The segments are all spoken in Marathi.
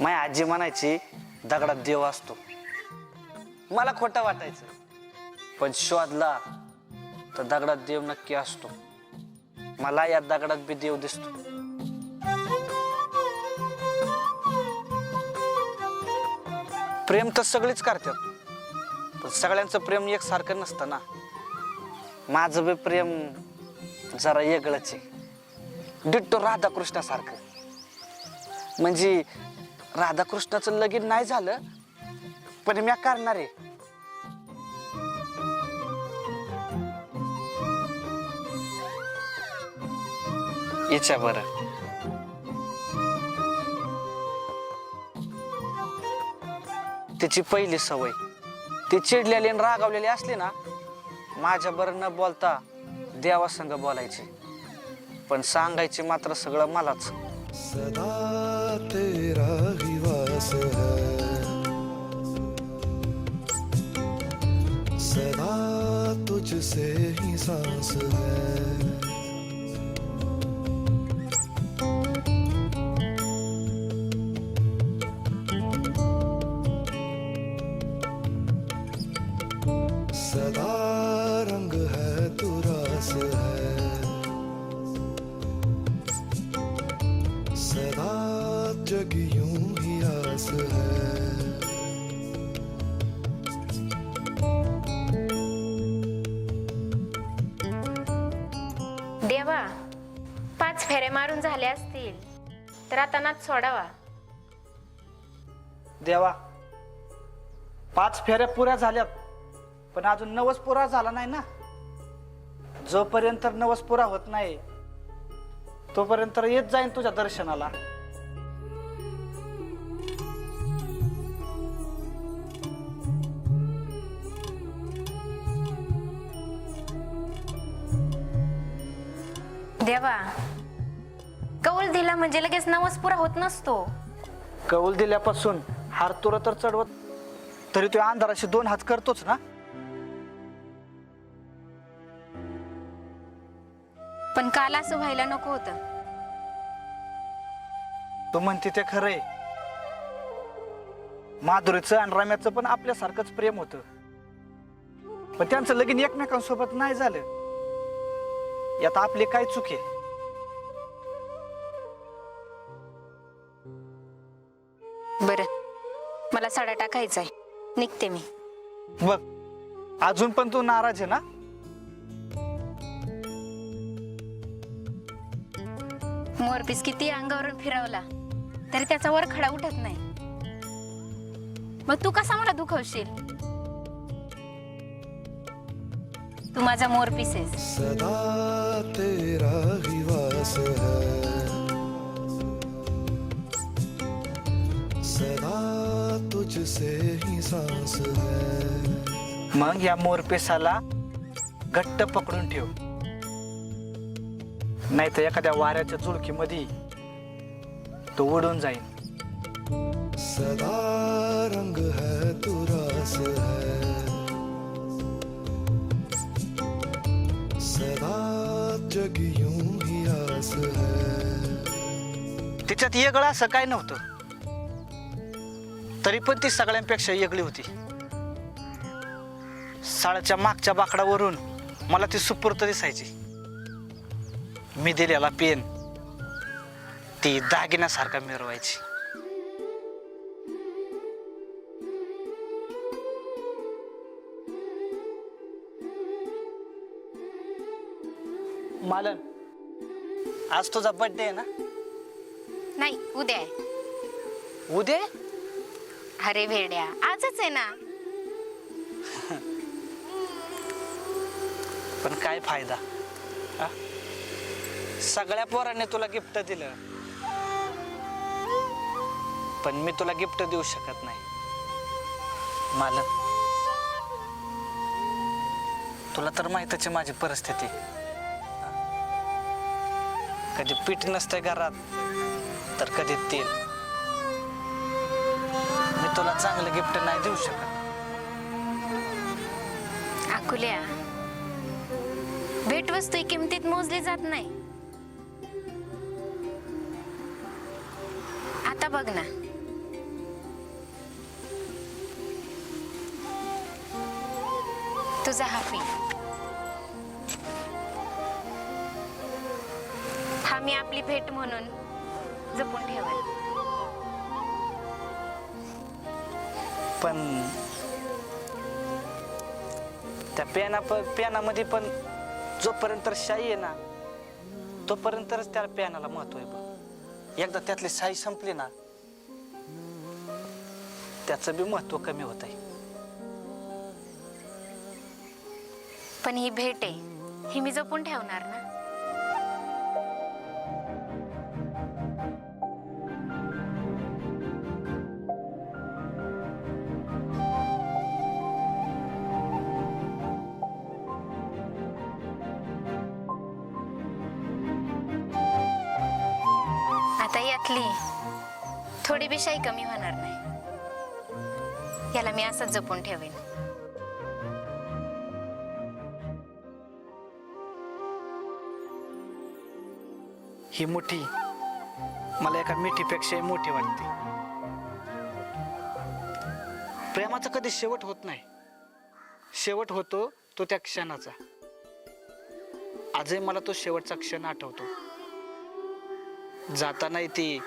माय आजी म्हणायची दगडात देव असतो. मला खोटं वाटायचं. पण शोधला तर दगडात देव नक्की असतो. मला या दगडात बी देव दिसतो. प्रेम तर सगळीच करतात. पण सगळ्यांचं प्रेम एकसारखं नसतं ना. माझं बी प्रेम जरा वेगळंच आहे. डिट्टो राधाकृष्णासारखं. म्हणजे राधाकृष्णाचं लगीन नाही झालं पण मी करणार आहे. इच्छा बरं. तिची पहिली सवय ती चिडलेली आणि रागावलेली असली ना माझ्या बरं न बोलता देवासंग बोलायची. पण सांगायची मात्र सगळं मलाच. सदा तेरा ही है। सदा तुझसे ही सांस है। सदा रंग है तू रास है। सदा जग है देवा पाच फेऱ्या मारून झाल्या असतील. तर आता नाच सोडावा. देवा पाच फेऱ्या पुऱ्या झाल्यात पण अजून नवस पुरा झाला नाही ना? जोपर्यंत नवस पुरा होत नाही तोपर्यंत येत जाईन तुझ्या दर्शनाला. देवा. कौल दिला म्हणजे लगेच नवस पुरा होत नसतो. कौल दिल्यापासून हार तुरा तर चढवत तरी तो अंधाराशी दोन हात करतोच ना? पण काल असं व्हायला नको होतं. तू म्हणते ते खरंय. माधुरीचं आणि रम्याचं पण आपल्यासारखंच प्रेम होतं. पण त्यांचं लगीन एकमेकांसोबत नाही झालं. यात आपली काय चूक आहे? बरं. मला साडा टाकायचा आहे. निघते मी. बघ अजून पण तू नाराज आहे ना? मोरपीस किती अंगावरून फिरवला तरी त्याचा वर खडा उठत नाही. मग तू कसा मला दुखवशील? तू माझा मोरपीस आहेस सदा तेरा ही वास है। सदा तुझसे ही सांस है। मग या मोरपेसाला घट्ट पकडून ठेव. नाही तर एखाद्या वाऱ्याच्या जुळकीमध्ये तो उडून जाईल. सदा रंग है तू रास है। सदा जग यूं ही आस है। तिच्यात येगळं असं काय नव्हतं? तरी पण ती सगळ्यांपेक्षा येगळी होती. साळ्याच्या मागच्या बाकडावरून मला ती सुपूर्त दिसायची. मी दिलेला पेन ती दागिन्यासारखा मिरवायची. मालन आज तुझा बर्थडे आहे ना? नाही उद्या आहे. उद्या? अरे भेड्या आजच आहे ना. पण काय फायदा? हा? सगळ्या पोरांनी तुला गिफ्ट दिलं. पण मी तुला गिफ्ट देऊ शकत नाही. मालक तुला तर माहितच आहे माझी परिस्थिती? कधी पीठ नसतंय घरात तर कधी तेल. मी तुला चांगलं गिफ्ट नाही देऊ शकत. आकुल्या भेटवस्तू किमतीत मोजली जात नाही. आता बघ ना. तुझा हाफी मी आपली भेट म्हणून जपून ठेवेल पण त्या पेना पेनामध्ये पण जोपर्यंत शाई आहे ना तोपर्यंतच त्या पेनाला महत्त्व आहे बघ. एकदा त्यातली शाई संपली ना त्याचं बी महत्त्व कमी होत आहे. पण ही भेट आहे ही मी जपून ठेवणार ना? आता यातली थोडी बी शाई कमी होणार नाही. याला मी असंच जपून ठेवेन. ही मोठी मला एका मिठीपेक्षाही मोठी वाटते. प्रेमाचा कधी शेवट होत नाही. शेवट होतो तो त्या क्षणाचा. आजही मला तो शेवटचा क्षण आठवतो. जातानाही ती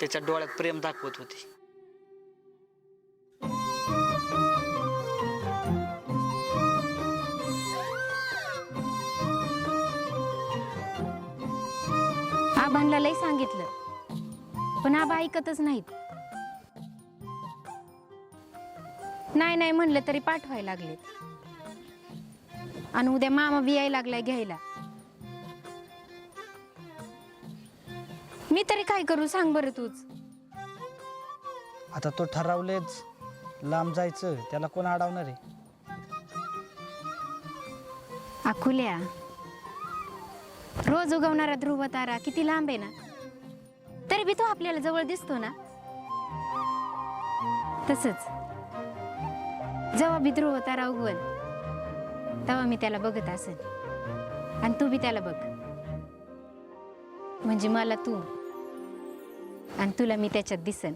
त्याच्या डोळ्यात प्रेम दाखवत होती. आबांना लय सांगितलं. पण आबा ऐकतच नाहीत. नाही नाही म्हणलं तरी पाठवायला लागले आणि उद्या मामा बी यायला लागलाय घ्यायला. मी तरी काय करू? सांग बरं तूच. आता तो ठरवलेच. लांब जायचं. त्याला कोण अडवणार आहे? अकुल्या रोज उगवणारा ध्रुव तारा किती लांब आहे ना? तरी बी तो आपल्याला जवळ दिसतो ना? तसच. जेव्हा बी ध्रुव तारा उगवल तेव्हा मी त्याला बघत असेल आणि तू बी त्याला बघ. म्हणजे मला तू. आणि तुला मी त्याच्यात दिसन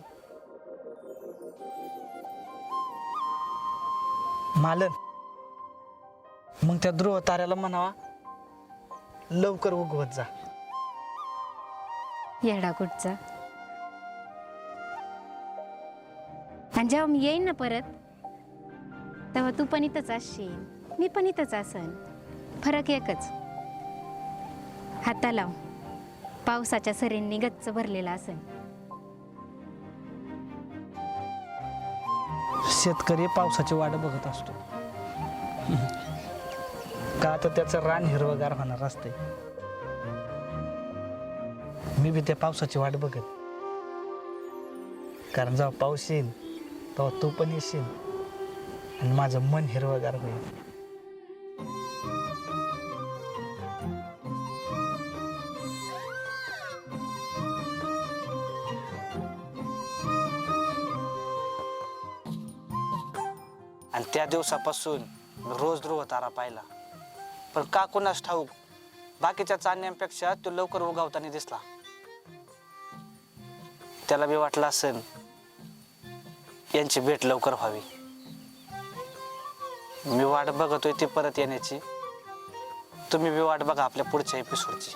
मालन मग त्या ध्रुव ताऱ्याला म्हणावा लवकर उगवत जा. येडा कुठचा? आणि जेव्हा मी येईन ना परत तेव्हा तू पण इथंच असशील मी पण इथंच असन. फरक एकच. हाता लाव पावसाच्या सरींनी गच्च भरलेला असन. शेतकरी पावसाची वाट बघत असतो. का तर त्याचं रान हिरवगार होणार असते मी बी त्या पावसाची वाट बघत. कारण जेव्हा पाऊस येईल तेव्हा तू पण येशील. आणि माझं मन हिरवगार होईल. आणि त्या दिवसापासून रोज ध्रुव तारा पाहिला. पण का कुणास ठाऊक बाकीच्या चांदण्यांपेक्षा तो लवकर उगावताना दिसला. त्याला बी वाटलं असेल यांची भेट लवकर व्हावी. मी वाट बघतोय ती परत येण्याची. तुम्ही बी वाट बघा आपल्या पुढच्या एपिसोडची